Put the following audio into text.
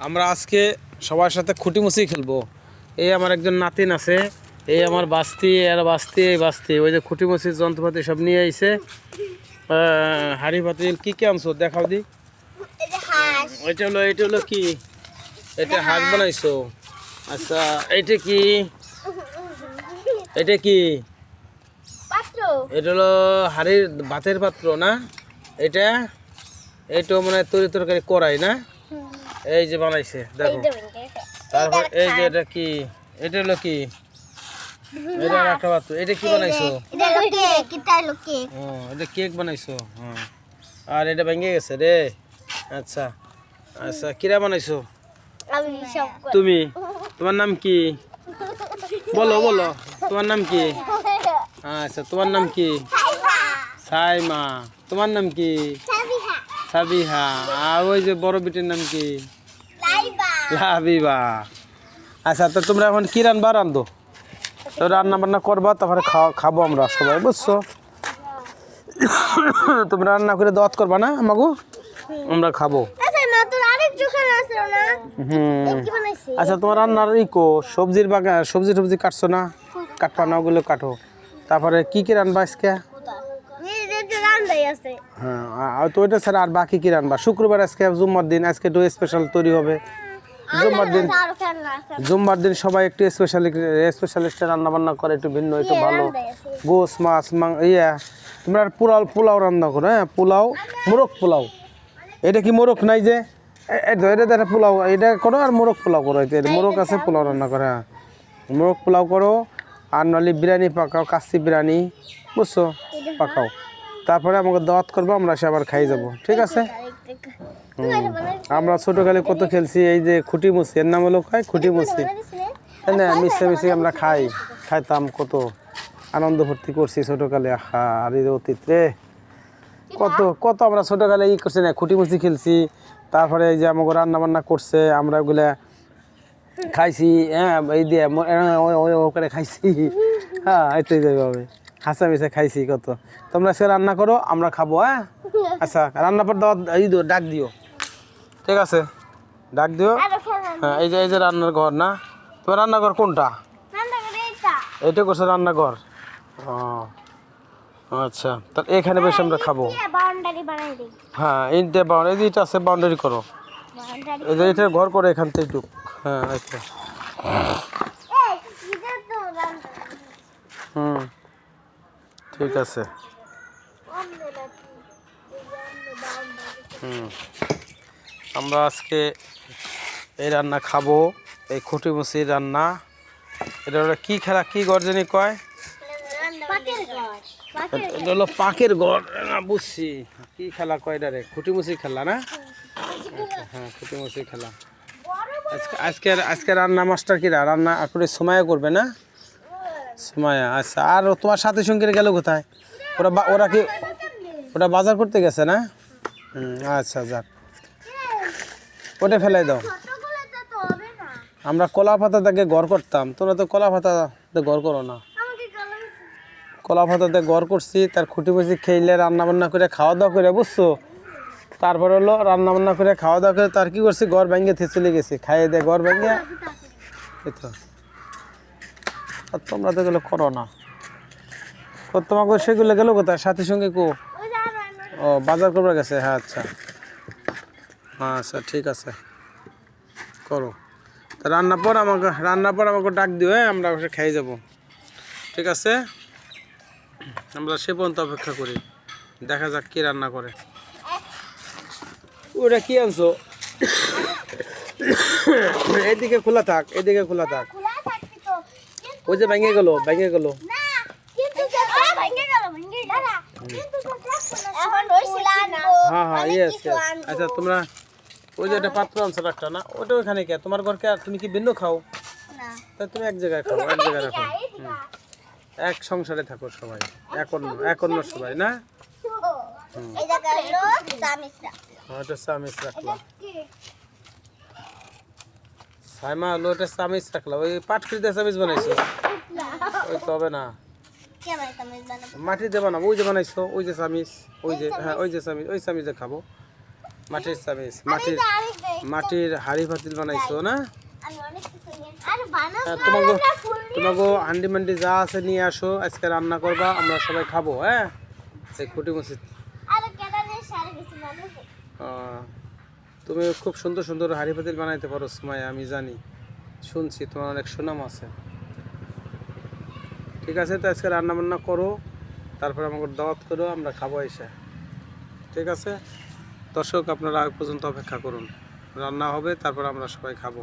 আমরা আজকে সবার সাথে খুঁটি খুঁটিমুচি খেলব। এই আমার একজন নাতিন আছে এই আমার বাস্তি এর বাস্তি এই বাস্তি। ওই যে খুঁটি খুঁটিমুচির যন্ত্রপাতি সব নিয়ে আইছে। হাঁড়ি পাতিল কি কি আনছো? দেখাও দি। এটা হলো এটা হলো কি? এটা হাঁস বানাইছো। আচ্ছা এটা কি? এটা কি? এটা হলো হাড়ির ভাতের পাত্র না? এটা? এইটা মানে তরি তরকারি করাই না? এই যে বানাইছে দেখো। তারপর এই যে এটা কি? এটা হলো কি? এটা আর একটা এটা কি বানাইছো? এটা কেক এটা কেক। ও বানাইছো? হ্যাঁ আর এটা ভেঙে গেছে রে। আচ্ছা আচ্ছা কিরা বানাইছো? তুমি? তোমার নাম কি? বলো বলো। তোমার নাম কি? আচ্ছা তোমার নাম কি? সাইমা। তোমার নাম কি? সাবিহা আর ওই যে বড় বিটির নাম কি? লাবিবা। আচ্ছা তো তোমরা এখন কি রান্না রান্ধো তো রান্না বান্না করবা তারপরে খাওয়া খাব আমরা সবাই বুঝছ? তোমরা রান্না করে দাওয়াত করবা না আমাগো? আমরা খাব। আচ্ছা আচ্ছা তোমার রান্নার ইকো সবজির বাগান সবজি টবজি কাটছো না? কাটবা না ওগুলো কাটো। তারপরে কি কি রান্না আজকে? আছে। হ্যাঁ আর তো ওইটা ছাড়া আর বাকি কি রান্না? শুক্রবার আজকে জুম্মার দিন আজকে একটু স্পেশাল তৈরি হবে। জুম্মার দিন জুম্মার দিন সবাই একটু স্পেশালি স্পেশালিস্টে রান্না বান্না করে একটু ভিন্ন একটু ভালো। গোস মাছ মাং ইয়া। তোমরা আর পোলাও পোলাও রান্না করো হ্যাঁ পোলাও মোরগ পোলাও। এটা কি মোরগ নাই যে? এ- এই তো, এটা তো পোলাও এটা করো আর মোরগ পোলাও করো এটা এটা মোরগ আছে পোলাও রান্না করে হ্যাঁ। মোরগ পোলাও করো আর নাহলে বিরিয়ানি পাকাও কাচ্চি বিরিয়ানি বুঝছ? পাকাও। তারপরে আমাকে দাওয়াত করব আমরা সে আবার খাই যাব ঠিক আছে। আমরা ছোটোকালে কত খেলছি এই যে খুঁটি মুসি এর নাম হলো খাই খুঁটি মুসি না মিশে মিশে আমরা খাই খাইতাম কত আনন্দ ফুর্তি করছি ছোটোকালে আহা আর এই অতীত রে কত কত আমরা ছোটোকালে ই করছি না খুঁটি মুচি খেলছি তারপরে এই যে আমাকে রান্না বান্না করছে আমরা ওগুলা খাইছি হ্যাঁ এই দিয়ে করে খাইছি হ্যাঁ এই তো এইভাবে হাসা মিশে খাইছি কত। তোমরা সে রান্না করো আমরা খাব হ্যাঁ? আচ্ছা রান্না পর দাওয়াত এই দিও ডাক দিও। ঠিক আছে? ডাক দিও। হ্যাঁ এই যে এই যে রান্নার ঘর না? তোমার রান্নাঘর কোনটা? এটা এইটা। করছে রান্নাঘর? ও আচ্ছা তাহলে এখানে বসে আমরা খাব। বানাই দিই। হ্যাঁ এইটা বাউন্ডারি এইটা আছে বাউন্ডারি করো। এই যে এটা ঘর করে এখান থেকে টুক হ্যাঁ আচ্ছা এটা হুম। ঠিক আছে। হুম। আমরা আজকে এই রান্না খাব, এই খুঁটি মুসির রান্না। এটা কি খেলা, কি গর্জনি কয়? এটা হলো পাকের ঘর না, বুঝছি। কি খেলা কয় এটা রে? খুঁটি খুঁটিমুচি খেলা না? হ্যাঁ খুঁটিমুচি খেলা। আজকে আজকে আজকে রান্না মাস্টার কিরা? রান্না আপনি সময় করবে না? সময় আচ্ছা আর তোমার সাথে সঙ্গীরা গেল কোথায়? ওরা ওরা কি ওটা বাজার করতে গেছে না? আচ্ছা যাক। ওটা ফেলাই দাও। আমরা কলা পাতা থেকে ঘর করতাম। তোমরা তো কলা পাতাতে গড় করো না। কলা পাতাতে গড় করছি, তার খুঁটি খুঁটি খেলে রান্না বান্না করে খাওয়া দাওয়া করে, বুঝছ? তারপর হলো রান্না বান্না করে, খাওয়া দাওয়া করে, তার কি করছি? ঘর ভেঙে থেকে চলে গেছি। খাইয়ে দিয়ে ঘর ভেঙে তো। আর তোমরা তো এগুলো করো না। তোমাকে সেগুলো গেলো কোথায়? সাথীর সঙ্গে কো। ও, বাজার করবার গেছে? হ্যাঁ আচ্ছা। হ্যাঁ আচ্ছা ঠিক আছে। করো। তা রান্নার পর আমাকে রান্নার পর আমাকে ডাক দিও হ্যাঁ আমরা অবশ্যই খেয়ে যাব। ঠিক আছে? আমরা সে পর্যন্ত অপেক্ষা করি। দেখা যাক কি রান্না করে। ওটা কি আনছো? এদিকে খোলা থাক এদিকে খোলা থাক খোলা থাকবে তো কিন্তু ওই যে ভেঙে গেলো ভেঙে গেলো। হ্যাঁ হ্যাঁ ইয়েস আচ্ছা তোমরা ওই যে একটা পাত্র আনছো একটা না? ওটা ওখানে কে? তোমার ঘরকে আর তুমি কি ভিন্ন খাও? তা তুমি এক জায়গায় খাও এক জায়গায় রাখো। এক সংসারে থাকো সবাই এক অন্য এক অন্য সবাই না? এই জায়গা হলো চামিচা ওটা রাখলাম সাইমা হলো ওটা চামিচ রাখলাম ওই পাটকিতে চামিচ বানাইছো? ওই তো হবে না। কেমন চামিচ বানাবো মাটি দিয়ে বানাবো। ওই যে বানাইছো ওই যে চামিচ ওই যে হ্যাঁ ওই যে চামিচ ওই চামিচে খাব। মাটির চামিচ মাটির মাটির হাড়ি পাতিল বানাইছো না? হ্যাঁ, তোমাকে তোমাকে হান্ডি মান্ডি যা আছে নিয়ে আসো আজকে রান্না করবা আমরা সবাই খাব হ্যাঁ? এই খুঁটি মসজিদ তুমি খুব সুন্দর সুন্দর হাড়ি পাতিল বানাইতে পারো সময় আমি জানি। শুনছি তোমার অনেক সুনাম আছে। ঠিক আছে, তো আজকে রান্না বান্না করো, তারপরে আমাকে দাওয়াত করো, আমরা খাব এসে। ঠিক আছে? দর্শক, আপনারা আগ পর্যন্ত অপেক্ষা করুন। রান্না হবে, তারপর আমরা সবাই খাব।